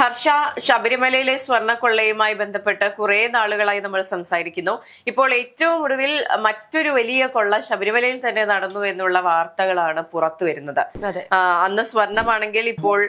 ഹർഷ ശബരിമലയിലെ സ്വർണക്കൊള്ളയുമായി ബന്ധപ്പെട്ട് കുറെ നാളുകളായി നമ്മൾ സംസാരിക്കുന്നു. ഇപ്പോൾ ഏറ്റവും ഒടുവിൽ മറ്റൊരു വലിയ കൊള്ള ശബരിമലയിൽ തന്നെ നടന്നു എന്നുള്ള വാർത്തകളാണ് പുറത്തു വരുന്നത്. അന്ന് സ്വർണമാണെങ്കിൽ ഇപ്പോൾ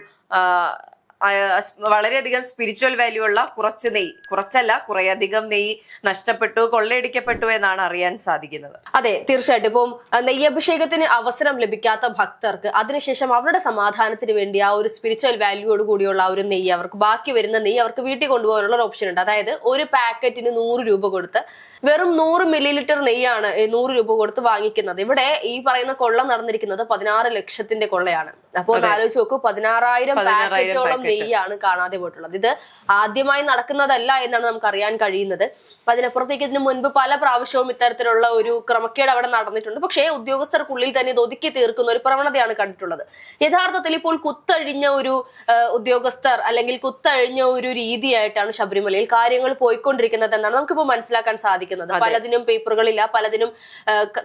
വളരെയധികം സ്പിരിച്വൽ വാല്യൂ ഉള്ള കുറച്ച് നെയ്. കുറച്ചല്ല കുറേയധികം നെയ്യ് നഷ്ടപ്പെട്ടു കൊള്ളയടിക്കപ്പെട്ടു എന്നാണ് അറിയാൻ സാധിക്കുന്നത്. അതെ തീർച്ചയായിട്ടും. ഇപ്പം നെയ്യഭിഷേകത്തിന് അവസരം ലഭിക്കാത്ത ഭക്തർക്ക് അതിനുശേഷം അവരുടെ സമാധാനത്തിന് വേണ്ടി ആ ഒരു സ്പിരിച്വൽ വാല്യൂയോട് കൂടിയുള്ള ആ ഒരു നെയ്യ് അവർക്ക് ബാക്കി വരുന്ന നെയ്യ് അവർക്ക് വീട്ടിൽ കൊണ്ടുപോകാനുള്ള ഒരു ഓപ്ഷൻ ഉണ്ട്. അതായത് ഒരു പാക്കറ്റിന് നൂറ് രൂപ കൊടുത്ത് വെറും നൂറ് മില്ലി ലിറ്റർ നെയ്യാണ് നൂറ് രൂപ കൊടുത്ത് വാങ്ങിക്കുന്നത്. ഇവിടെ ഈ പറയുന്ന കൊള്ള നടന്നിരിക്കുന്നത് പതിനാറ് ലക്ഷത്തിന്റെ കൊള്ളയാണ്. അപ്പോൾ ഒന്ന് ആലോചിച്ച് നോക്കൂ പതിനാറായിരം പാക്കറ്റോളം പാക്കറ്റ്. നെയ്യാണ് കാണാതെ പോയിട്ടുള്ളത്. ഇത് ആദ്യമായി നടക്കുന്നതല്ല എന്നാണ് നമുക്ക് അറിയാൻ കഴിയുന്നത്. അപ്പൊ അതിനപ്പുറത്തേക്ക് ഇതിനു മുൻപ് പല പ്രാവശ്യവും ഇത്തരത്തിലുള്ള ഒരു ക്രമക്കേട് അവിടെ നടന്നിട്ടുണ്ട്. പക്ഷേ ഉദ്യോഗസ്ഥർക്കുള്ളിൽ തന്നെ ഇത് ഒതുക്കി തീർക്കുന്ന ഒരു പ്രവണതയാണ് കണ്ടിട്ടുള്ളത്. യഥാർത്ഥത്തിൽ ഇപ്പോൾ കുത്തഴിഞ്ഞ ഒരു ഉദ്യോഗസ്ഥർ അല്ലെങ്കിൽ കുത്തഴിഞ്ഞ ഒരു രീതിയായിട്ടാണ് ശബരിമലയിൽ കാര്യങ്ങൾ പോയിക്കൊണ്ടിരിക്കുന്നത് എന്നാണ് നമുക്കിപ്പോൾ മനസ്സിലാക്കാൻ സാധിക്കുന്നത്. പലതിനും പേപ്പറുകളില്ല പലതിനും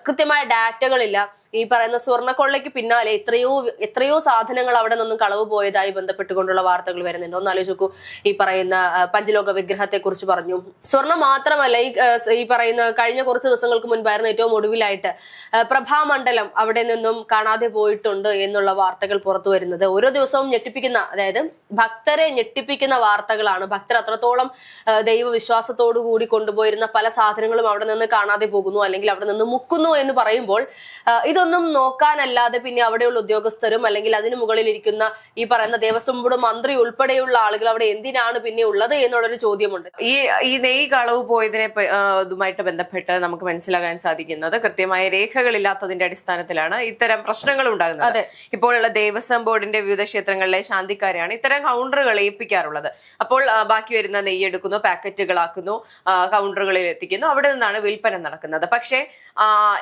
കൃത്യമായ ഡാറ്റകളില്ല. ഈ പറയുന്ന സ്വർണക്കൊള്ളയ്ക്ക് പിന്നാലെ എത്രയോ എത്രയോ സാധനങ്ങൾ അവിടെ നിന്നും കളവ് പോയതായി ബന്ധപ്പെട്ടുകൊണ്ടുള്ള വാർത്തകൾ വരുന്നുണ്ട്. ഒന്ന് ആലോചിച്ച് നോക്കൂ ഈ പറയുന്ന പഞ്ചലോക വിഗ്രഹത്തെ കുറിച്ച് പറഞ്ഞു. സ്വർണം മാത്രമല്ല ഈ ഈ പറയുന്ന കഴിഞ്ഞ കുറച്ച് ദിവസങ്ങൾക്ക് മുൻപായിരുന്നു ഏറ്റവും ഒടുവിലായിട്ട് പ്രഭാമണ്ഡലം അവിടെ നിന്നും കാണാതെ പോയിട്ടുണ്ട് എന്നുള്ള വാർത്തകൾ പുറത്തു വരുന്നത്. ഓരോ ദിവസവും ഞെട്ടിപ്പിക്കുന്ന അതായത് ഭക്തരെ ഞെട്ടിപ്പിക്കുന്ന വാർത്തകളാണ്. ഭക്തർ അത്രത്തോളം ദൈവവിശ്വാസത്തോടു കൂടി കൊണ്ടുപോയിരുന്ന പല സാധനങ്ങളും അവിടെ നിന്ന് കാണാതെ പോകുന്നു അല്ലെങ്കിൽ അവിടെ നിന്ന് മുക്കുന്നു എന്ന് പറയുമ്പോൾ ഇതൊന്നും നോക്കാനല്ലാതെ പിന്നെ അവിടെയുള്ള ഉദ്യോഗസ്ഥരും അല്ലെങ്കിൽ അതിനു മുകളിൽ ഇരിക്കുന്ന ഈ പറയുന്ന ദേവസ്വം ബോർഡ് മന്ത്രി ഉൾപ്പെടെയുള്ള ആളുകൾ അവിടെ എന്തിനാണ് പിന്നെ ഉള്ളത് എന്നുള്ളൊരു ചോദ്യമുണ്ട്. ഈ ഈ നെയ് കളവ് പോയതിനെ ഇതുമായിട്ട് ബന്ധപ്പെട്ട് നമുക്ക് മനസ്സിലാകാൻ സാധിക്കുന്നത് കൃത്യമായ രേഖകളില്ലാത്തതിന്റെ അടിസ്ഥാനത്തിലാണ് ഇത്തരം പ്രശ്നങ്ങൾ ഉണ്ടാകുന്നത്. അതെ. ഇപ്പോഴുള്ള ദേവസ്വം ബോർഡിന്റെ വിവിധ ക്ഷേത്രങ്ങളിലെ ശാന്തിക്കാരെയാണ് ഇത്തരം കൗണ്ടറുകൾ ഏൽപ്പിക്കാറുള്ളത്. അപ്പോൾ ബാക്കി വരുന്ന നെയ്യ് എടുക്കുന്നു പാക്കറ്റുകളാക്കുന്നു കൗണ്ടറുകളിൽ എത്തിക്കുന്നു അവിടെ നിന്നാണ് വിൽപ്പന നടക്കുന്നത്. പക്ഷേ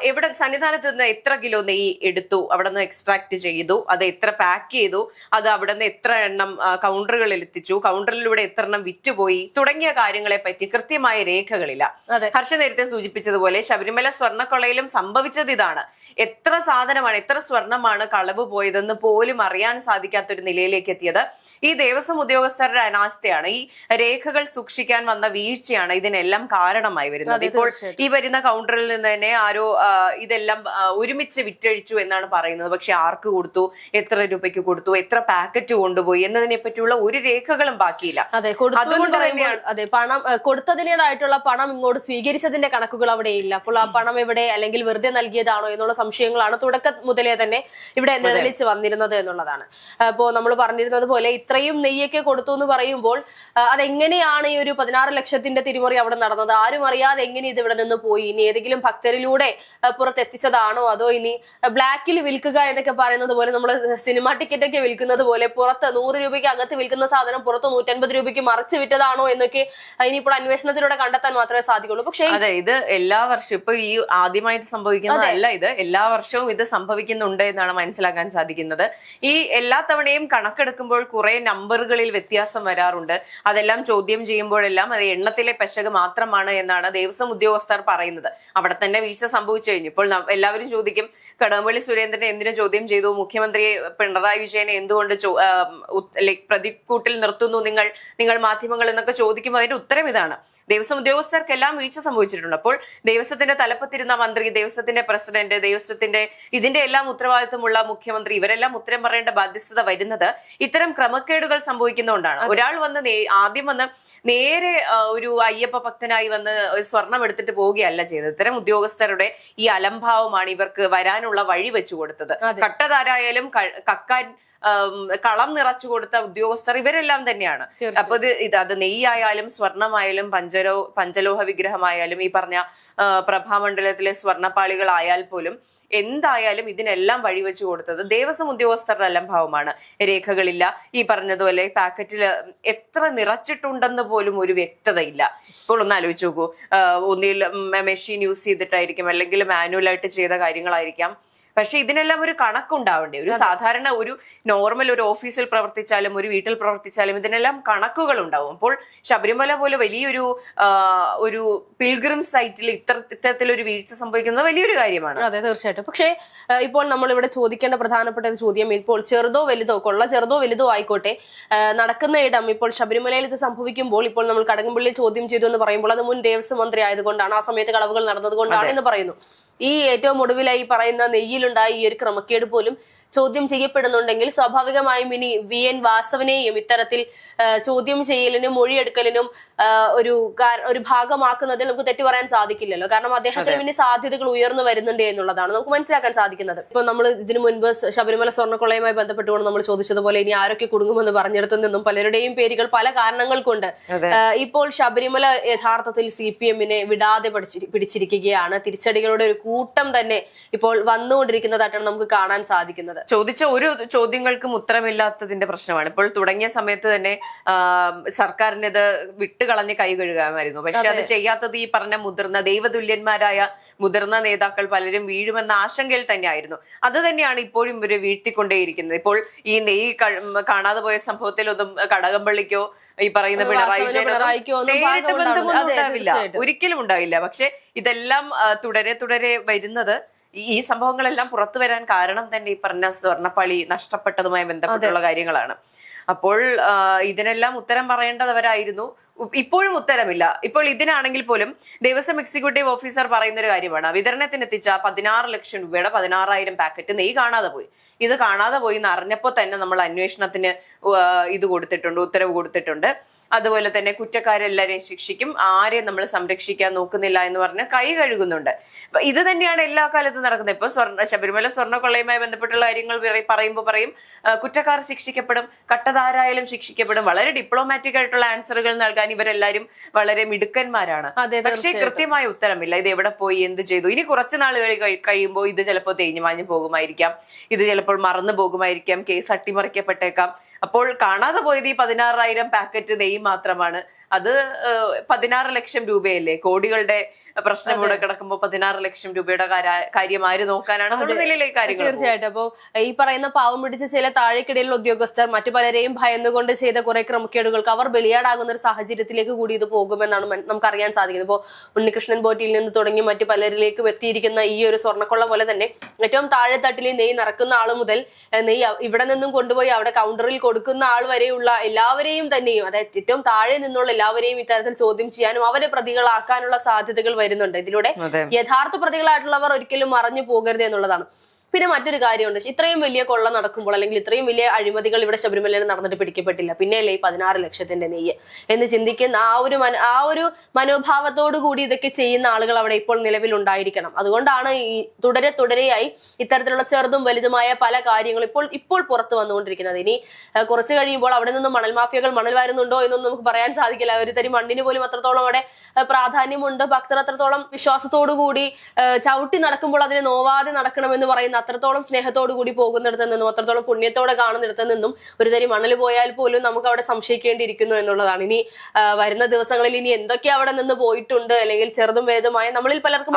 എവിടെ സന്നിധാനത്ത് നിന്ന് എത്ര കിലോ നെയ്യ് എടുത്തു അവിടെ നിന്ന് എക്സ്ട്രാക്ട് ചെയ്തു അത് എത്ര പാക്ക് ചെയ്തു അത് അവിടെ നിന്ന് എത്ര എണ്ണം കൗണ്ടറുകളിൽ എത്തിച്ചു കൗണ്ടറിലൂടെ എത്ര എണ്ണം വിറ്റുപോയി തുടങ്ങിയ കാര്യങ്ങളെ പറ്റി കൃത്യമായ രേഖകളില്ല. അതെ. ഹർഷ നേരത്തെ സൂചിപ്പിച്ചതുപോലെ ശബരിമല സ്വർണക്കൊളയിലും സംഭവിച്ചത് ഇതാണ്. എത്ര സാധനമാണ് എത്ര സ്വർണമാണ് കളവ് പോയതെന്ന് പോലും അറിയാൻ സാധിക്കാത്ത ഒരു നിലയിലേക്ക് എത്തിയത്. ഈ ദേവസ്വം ഉദ്യോഗസ്ഥരുടെ അനാസ്ഥയാണ്. ഈ രേഖകൾ സൂക്ഷിക്കാൻ വന്ന വീഴ്ചയാണ് ഇതിനെല്ലാം കാരണമായി വരുന്നത്. ഇപ്പോൾ ഈ വരുന്ന കൗണ്ടറിൽ നിന്ന് തന്നെ ആരോ ഇതെല്ലാം ഒരുമിച്ച് വിറ്റഴിച്ചു എന്നാണ് പറയുന്നത്. പക്ഷെ ആർക്ക് കൊടുത്തു? എത്ര രൂപയ്ക്ക് കൊടുത്തു? എത്ര പാക്കറ്റ് കൊണ്ടുപോയി? എന്നതിനെ പറ്റിയുള്ള ഒരു രേഖകളും ബാക്കിയില്ല. അതെ അതുകൊണ്ട് തന്നെയാണ്. അതെ പണം കൊടുത്തതിനേതായിട്ടുള്ള പണം ഇങ്ങോട്ട് സ്വീകരിച്ചതിന്റെ കണക്കുകൾ അവിടെ ഇല്ല. അപ്പോൾ ആ പണം എവിടെ അല്ലെങ്കിൽ വെറുതെ നൽകിയതാണോ എന്നുള്ള സംശയങ്ങളാണ് തുടക്കം മുതലേ തന്നെ ഇവിടെ നിഴലിച്ച് വന്നിരുന്നത് എന്നുള്ളതാണ്. അപ്പോ നമ്മൾ പറഞ്ഞിരുന്നത് പോലെ ഇത്രയും നെയ്യൊക്കെ കൊടുത്തു എന്ന് പറയുമ്പോൾ അതെങ്ങനെയാണ് ഈ ഒരു പതിനാറ് ലക്ഷത്തിന്റെ തിരിമറി അവിടെ നടന്നത്? ആരും അറിയാതെ എങ്ങനെ ഇത് ഇവിടെ നിന്ന് പോയി? ഇനി ഏതെങ്കിലും ഭക്തരിലൂടെ ആ, പുറത്തെത്തിച്ചതാണോ? അതോ ഇനി ബ്ലാക്കിൽ വിൽക്കുക എന്നൊക്കെ പറയുന്നത് പോലെ നമ്മൾ സിനിമ ടിക്കറ്റ് ഒക്കെ വിൽക്കുന്നത് പോലെ പുറത്ത് നൂറ് രൂപയ്ക്ക് അകത്ത് വിൽക്കുന്ന സാധനം പുറത്ത് നൂറ്റൻപത് രൂപയ്ക്ക് മറച്ചു വിറ്റതാണോ എന്നൊക്കെ ഇനിയിപ്പോൾ അന്വേഷണത്തിലൂടെ കണ്ടെത്താൻ മാത്രമേ സാധിക്കുള്ളൂ. പക്ഷേ അതെ ഇത് എല്ലാ വർഷവും ഇപ്പൊ ഈ ആദ്യമായിട്ട് സംഭവിക്കുന്നതല്ല ഇത്. എല്ലാ വർഷവും ഇത് സംഭവിക്കുന്നുണ്ട് എന്നാണ് മനസ്സിലാക്കാൻ സാധിക്കുന്നത്. ഈ എല്ലാ തവണയും കണക്കെടുക്കുമ്പോൾ കുറെ നമ്പറുകളിൽ വ്യത്യാസം വരാറുണ്ട്. അതെല്ലാം ചോദ്യം ചെയ്യുമ്പോഴെല്ലാം അത് എണ്ണത്തിലെ പെശക് മാത്രമാണ് എന്നാണ് ദേവസ്വം ഉദ്യോഗസ്ഥർ പറയുന്നത്. അവിടെ തന്നെ വീഴ്ച സംഭവിച്ചു കഴിഞ്ഞു. ഇപ്പോൾ എല്ലാവരും ചോദിക്കും കടകംപള്ളി സുരേന്ദ്രനെ എന്തിനു ചോദ്യം ചെയ്തു? മുഖ്യമന്ത്രി പിണറായി വിജയനെ എന്തുകൊണ്ട് ലൈക് പ്രതിക്കൂട്ടിൽ നിർത്തുന്നു നിങ്ങൾ? നിങ്ങൾ മാധ്യമങ്ങൾ എന്നൊക്കെ ചോദിക്കുമ്പോൾ അതിന്റെ ഉത്തരം ഇതാണ്. ദേവസ്വം ഉദ്യോഗസ്ഥർക്കെല്ലാം വീഴ്ച സംഭവിച്ചിട്ടുണ്ട്. അപ്പോൾ ദേവസ്വത്തിന്റെ തലപ്പത്തിരുന്ന മന്ത്രി ദേവസ്വത്തിന്റെ പ്രസിഡന്റ് ദേവസ്വത്തിന്റെ ഇതിന്റെ എല്ലാം ഉത്തരവാദിത്വമുള്ള മുഖ്യമന്ത്രി ഇവരെല്ലാം ഉത്തരം പറയേണ്ട ബാധ്യസ്ഥത വരുന്നത് ഇത്തരം ക്രമക്കേടുകൾ സംഭവിക്കുന്നതുകൊണ്ടാണ്. ഒരാൾ വന്ന് ആദ്യം വന്ന് നേരെ ഒരു അയ്യപ്പ ഭക്തനായി വന്ന് സ്വർണം എടുത്തിട്ട് പോവുകയല്ല ചെയ്തത്. ഇത്തരം ഉദ്യോഗസ്ഥരുടെ ഈ അലംഭാവമാണ് ഇവർക്ക് വരാനുള്ള വഴി വെച്ചു കൊടുത്തത്. കട്ടതാരായാലും കക്കാൻ കളം നിറച്ചു കൊടുത്ത ഉദ്യോഗസ്ഥർ ഇവരെല്ലാം തന്നെയാണ്. അപ്പൊ ഇത് ഇത് അത് നെയ്യായാലും സ്വർണമായാലും പഞ്ചലോ പഞ്ചലോഹ വിഗ്രഹമായാലും ഈ പറഞ്ഞ പ്രഭാമണ്ഡലത്തിലെ സ്വർണപ്പാളികളായാൽ പോലും എന്തായാലും ഇതിനെല്ലാം വഴിവെച്ചു കൊടുത്തത് ദേവസ്വം ഉദ്യോഗസ്ഥരുടെ ഭാവമാണ്. രേഖകളില്ല. ഈ പറഞ്ഞതുപോലെ പാക്കറ്റിൽ എത്ര നിറച്ചിട്ടുണ്ടെന്ന് പോലും ഒരു വ്യക്തതയില്ല. ഇപ്പോൾ ഒന്ന് ആലോചിച്ച് നോക്കൂ. ഒന്നിൽ മെഷീൻ യൂസ് ചെയ്തിട്ടായിരിക്കും അല്ലെങ്കിൽ മാനുവൽ ആയിട്ട് ചെയ്ത കാര്യങ്ങളായിരിക്കാം. പക്ഷെ ഇതിനെല്ലാം ഒരു കണക്കുണ്ടാവണ്ടേ? ഒരു സാധാരണ ഒരു നോർമൽ ഒരു ഓഫീസിൽ പ്രവർത്തിച്ചാലും ഒരു വീട്ടിൽ പ്രവർത്തിച്ചാലും ഇതിനെല്ലാം കണക്കുകൾ ഉണ്ടാവും അപ്പോൾ ശബരിമല പോലെ വലിയൊരു ഒരു പിൽഗ്രിം സൈറ്റിൽ ഇത്ര ഇത്തരത്തിലൊരു വീഴ്ച സംഭവിക്കുന്നത് വലിയൊരു കാര്യമാണ്. അതെ തീർച്ചയായിട്ടും. പക്ഷേ ഇപ്പോൾ നമ്മൾ ഇവിടെ ചോദിക്കേണ്ട പ്രധാനപ്പെട്ട ഒരു ചോദ്യം ഇപ്പോൾ ചെറുതോ വലുതോ കൊള്ള ചെറുതോ വലുതോ ആയിക്കോട്ടെ നടക്കുന്ന ഇടം ഇപ്പോൾ ശബരിമലയിൽ ഇത് സംഭവിക്കുമ്പോൾ ഇപ്പോൾ നമ്മൾ കടകംപള്ളി ചോദ്യം ചെയ്തു എന്ന് പറയുമ്പോൾ അത് മുൻ ദേവസ്വം മന്ത്രി ആയതുകൊണ്ടാണ് ആ സമയത്ത് കളവുകൾ നടന്നതുകൊണ്ടാണ് എന്ന് പറയുന്നു. ഈ ഏറ്റവും ഒടുവിലായി പറയുന്ന നെയ്യിലുണ്ടായ ഈ ഒരു ക്രമക്കേട് പോലും ചോദ്യം ചെയ്യപ്പെടുന്നുണ്ടെങ്കിൽ സ്വാഭാവികമായും ഇനി വി എൻ വാസവനെയും ഇത്തരത്തിൽ ചോദ്യം ചെയ്യലിനും മൊഴിയെടുക്കലിനും ഒരു ഒരു ഭാഗമാക്കുന്നതിൽ നമുക്ക് തെറ്റു പറയാൻ സാധിക്കില്ലല്ലോ. കാരണം അദ്ദേഹത്തിന് ഇനി സാധ്യതകൾ ഉയർന്നു വരുന്നുണ്ട് എന്നുള്ളതാണ് നമുക്ക് മനസ്സിലാക്കാൻ സാധിക്കുന്നത്. ഇപ്പൊ നമ്മൾ ഇതിനു മുൻപ് ശബരിമല സ്വർണക്കൊള്ളയുമായി ബന്ധപ്പെട്ടുകൊണ്ട് നമ്മൾ ചോദിച്ചതുപോലെ ഇനി ആരൊക്കെ കുടുങ്ങുമെന്ന് പറഞ്ഞിടത്തു നിന്നും പലരുടെയും പേരുകൾ പല കാരണങ്ങൾ കൊണ്ട് ഇപ്പോൾ ശബരിമല യഥാർത്ഥത്തിൽ സി പി എമ്മിനെ വിടാതെ പിടിച്ചിരിക്കുകയാണ്. തിരിച്ചടികളുടെ ഒരു കൂട്ടം തന്നെ ഇപ്പോൾ വന്നുകൊണ്ടിരിക്കുന്നതായിട്ടാണ് നമുക്ക് കാണാൻ സാധിക്കുന്നത്. ചോദിച്ച ഒരു ചോദ്യങ്ങൾക്കും ഉത്തരമില്ലാത്തതിന്റെ പ്രശ്നമാണ്. ഇപ്പോൾ തുടങ്ങിയ സമയത്ത് തന്നെ സർക്കാരിനത് സർക്കാരിന് ഇത് വിട്ടുകളഞ്ഞ് കൈ കഴുകാമായിരുന്നു. പക്ഷെ അത്. ചെയ്യാത്തത് ഈ പറഞ്ഞ മുതിർന്ന ദൈവതുല്യന്മാരായ മുതിർന്ന നേതാക്കൾ പലരും വീഴുമെന്ന ആശങ്കയിൽ തന്നെയായിരുന്നു. അത് തന്നെയാണ് ഇപ്പോഴും ഇവർ വീഴ്ത്തിക്കൊണ്ടേയിരിക്കുന്നത്. ഇപ്പോൾ ഈ നെയ് കാണാതെ പോയ സംഭവത്തിൽ ഒന്നും കടകംപള്ളിക്കോ ഈ പറയുന്ന പിണറായി നേരിട്ട് ബന്ധമൊന്നും ഉണ്ടാവില്ല. ഒരിക്കലും ഉണ്ടാവില്ല. പക്ഷെ ഇതെല്ലാം തുടരെ തുടരെ വരുന്നത് ഈ- സംഭവങ്ങളെല്ലാം പുറത്തു വരാൻ കാരണം തന്നെ ഈ പറഞ്ഞ സ്വർണപ്പളി നഷ്ടപ്പെട്ടതുമായി ബന്ധപ്പെട്ടുള്ള കാര്യങ്ങളാണ്. അപ്പോൾ ഇതിനെല്ലാം ഉത്തരം പറയേണ്ടതവരായിരുന്നു. ഇപ്പോഴും ഉത്തരമില്ല. ഇപ്പോൾ ഇതിനാണെങ്കിൽ പോലും ദേവസ്വം എക്സിക്യൂട്ടീവ് ഓഫീസർ പറയുന്ന ഒരു കാര്യമാണ്. വിതരണത്തിനെത്തിച്ച പതിനാറ് ലക്ഷം രൂപയുടെ പതിനാറായിരം പാക്കറ്റ് നെയ് കാണാതെ പോയി. ഇത് കാണാതെ പോയി എന്ന് അറിഞ്ഞപ്പോൾ തന്നെ നമ്മൾ അന്വേഷണത്തിന് ഇത് കൊടുത്തിട്ടുണ്ട് ഉത്തരവ് കൊടുത്തിട്ടുണ്ട്. അതുപോലെ തന്നെ കുറ്റക്കാരെല്ലാരെയും ശിക്ഷിക്കും. ആരെയും നമ്മൾ സംരക്ഷിക്കാൻ നോക്കുന്നില്ല എന്ന് പറഞ്ഞ് കൈ കഴുകുന്നുണ്ട്. അപ്പൊ ഇത് തന്നെയാണ് എല്ലാ കാലത്തും നടക്കുന്നത്. ഇപ്പൊ സ്വർണ ശബരിമല സ്വർണക്കൊള്ളയുമായി ബന്ധപ്പെട്ടുള്ള കാര്യങ്ങൾ പറ- പറയുമ്പോൾ പറയും കുറ്റക്കാർ ശിക്ഷിക്കപ്പെടും കട്ടതാരായാലും ശിക്ഷിക്കപ്പെടും. വളരെ ഡിപ്ലോമാറ്റിക് ആയിട്ടുള്ള ആൻസറുകൾ നൽകാൻ ഇവരെല്ലാരും വളരെ മിടുക്കന്മാരാണ്. പക്ഷേ കൃത്യമായ ഉത്തരമില്ല. ഇത് എവിടെ പോയി എന്ത് ചെയ്തു? ഇനി കുറച്ച് നാളുകൾ കഴിയുമ്പോൾ ഇത് ചിലപ്പോൾ തേഞ്ഞു മാഞ്ഞു പോകുമായിരിക്കാം. ഇത് ചിലപ്പോൾ മറന്നു പോകുമായിരിക്കാം. കേസ് അട്ടിമറിക്കപ്പെട്ടേക്കാം. അപ്പോൾ കാണാതെ പോയത് ഈ പതിനാറായിരം പാക്കറ്റ് നെയ്യ് മാത്രമാണ്. അത് പതിനാറ് ലക്ഷം രൂപയല്ലേ കോടികളുടെ പ്രശ്നം കൂടെ കിടക്കുമ്പോൾ പതിനാറ് ലക്ഷം രൂപയുടെ കാര്യമായി കാര്യം ആര് നോക്കാനാണ് എന്നുള്ള നിലയിലേക്ക് കാര്യങ്ങൾ തീർച്ചയായിട്ടും. അപ്പോ ഈ പറയുന്ന പാവം പിടിച്ച ചില താഴേക്കിടയിലുള്ള ഉദ്യോഗസ്ഥർ മറ്റു പലരെയും ഭയന്നുകൊണ്ട് ചെയ്ത കുറെ ക്രമക്കേടുകൾക്ക് അവർ ബലിയാടാകുന്ന ഒരു സാഹചര്യത്തിലേക്ക് കൂടി ഇത് പോകുമെന്നാണ് മൻ- നമുക്ക് അറിയാൻ സാധിക്കുന്നത്. ഇപ്പോ ഉണ്ണികൃഷ്ണൻ ബോട്ടിൽ നിന്ന് തുടങ്ങി മറ്റു പലരിലേക്കും എത്തിയിരിക്കുന്ന ഈ ഒരു സ്വർണക്കൊള്ള പോലെ തന്നെ ഏറ്റവും താഴെത്തട്ടിൽ നെയ് നിറക്കുന്ന ആൾ മുതൽ നെയ് നെയ്യ് ഇവിടെ നിന്നും കൊണ്ടുപോയി അവിടെ കൗണ്ടറിൽ കൊടുക്കുന്ന ആൾ വരെയുള്ള എല്ലാവരെയും തന്നെയും അതായത് ഏറ്റവും താഴെ നിന്നുള്ള എല്ലാവരെയും ഇത്തരത്തിൽ ചോദ്യം ചെയ്യാനും അവരെ പ്രതികളാക്കാനുള്ള സാധ്യതകൾ വരുന്നുണ്ട്. ഇതിലൂടെ യഥാർത്ഥ പ്രതികളായിട്ടുള്ളവർ ഒരിക്കലും മറഞ്ഞു പോകരുത് എന്നുള്ളതാണ്. പിന്നെ മറ്റൊരു കാര്യമുണ്ട്. ഇത്രയും വലിയ കൊള്ള നടക്കുമ്പോൾ അല്ലെങ്കിൽ ഇത്രയും വലിയ അഴിമതികൾ ഇവിടെ ശബരിമലയിൽ നടന്നിട്ട് പിടിക്കപ്പെട്ടില്ല. പിന്നെയല്ലേ ഈ പതിനാറ് ലക്ഷത്തിന്റെ നെയ്യ് എന്ന് ചിന്തിക്കുന്ന ആ ഒരു ആ ഒരു മനോഭാവത്തോടു കൂടി ഇതൊക്കെ ചെയ്യുന്ന ആളുകൾ അവിടെ ഇപ്പോൾ നിലവിലുണ്ടായിരിക്കണം അതുകൊണ്ടാണ് ഈ തുടരെ തുടരെയായി ഇത്തരത്തിലുള്ള ചെറുതും വലുതുമായ പല കാര്യങ്ങളും ഇപ്പോൾ ഇപ്പോൾ പുറത്തു വന്നുകൊണ്ടിരിക്കുന്നത്. ഇനി കുറച്ച് കഴിയുമ്പോൾ അവിടെ നിന്നും മണൽ മാഫിയകൾ മണൽ വരുന്നുണ്ടോ എന്നൊന്നും നമുക്ക് പറയാൻ സാധിക്കില്ല. ഒരു തരി മണ്ണിന് പോലും അത്രത്തോളം അവിടെ പ്രാധാന്യമുണ്ട്. ഭക്തർ അത്രത്തോളം വിശ്വാസത്തോടു കൂടി ചവിട്ടി നടക്കുമ്പോൾ അതിനെ നോവാതെ നടക്കണമെന്ന് പറയുന്ന അത്രത്തോളം സ്നേഹത്തോടു കൂടി പോകുന്നിടത്ത് നിന്നും അത്രത്തോളം പുണ്യത്തോടെ കാണുന്നിടത്ത് നിന്നും ഒരു തരി മണൽ പോയാൽ പോലും നമുക്ക് അവിടെ സംശയിക്കേണ്ടിയിരിക്കുന്നു എന്നുള്ളതാണ്. ഇനി വരുന്ന ദിവസങ്ങളിൽ ഇനി എന്തൊക്കെ അവിടെ നിന്ന് പോയിട്ടുണ്ട് അല്ലെങ്കിൽ ചെറുതും വേദമായ നമ്മളിൽ പലർക്കും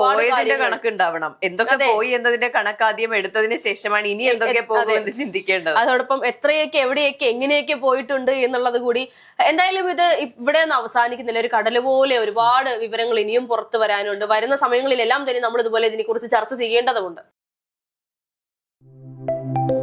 പോയതിന്റെ കണക്കുണ്ടാവണം. കണക്ക് ഉണ്ടാവണം എന്തൊക്കെ പോയി എന്നതിന്റെ കണക്ക് ആദ്യം എടുത്തതിന് ശേഷമാണ് ഇനി എന്തൊക്കെ പോകുമെന്ന് ചിന്തിക്കേണ്ടത്. അതോടൊപ്പം എത്രയൊക്കെ എവിടെയൊക്കെ എങ്ങനെയൊക്കെ പോയിട്ടുണ്ട് എന്നുള്ളത് കൂടി എന്തായാലും ഇത് ഇവിടെ നിന്ന് അവസാനിക്കുന്നില്ല. ഒരു കടൽ പോലെ ഒരുപാട് വിവരങ്ങൾ ഇനിയും പുറത്തു വരാനുണ്ട്. വരുന്ന സമയങ്ങളിലെല്ലാം തന്നെ നമ്മൾ ഇതുപോലെ ഇതിനെക്കുറിച്ച് ചർച്ച ചെയ്യേണ്ടതുണ്ട്. Música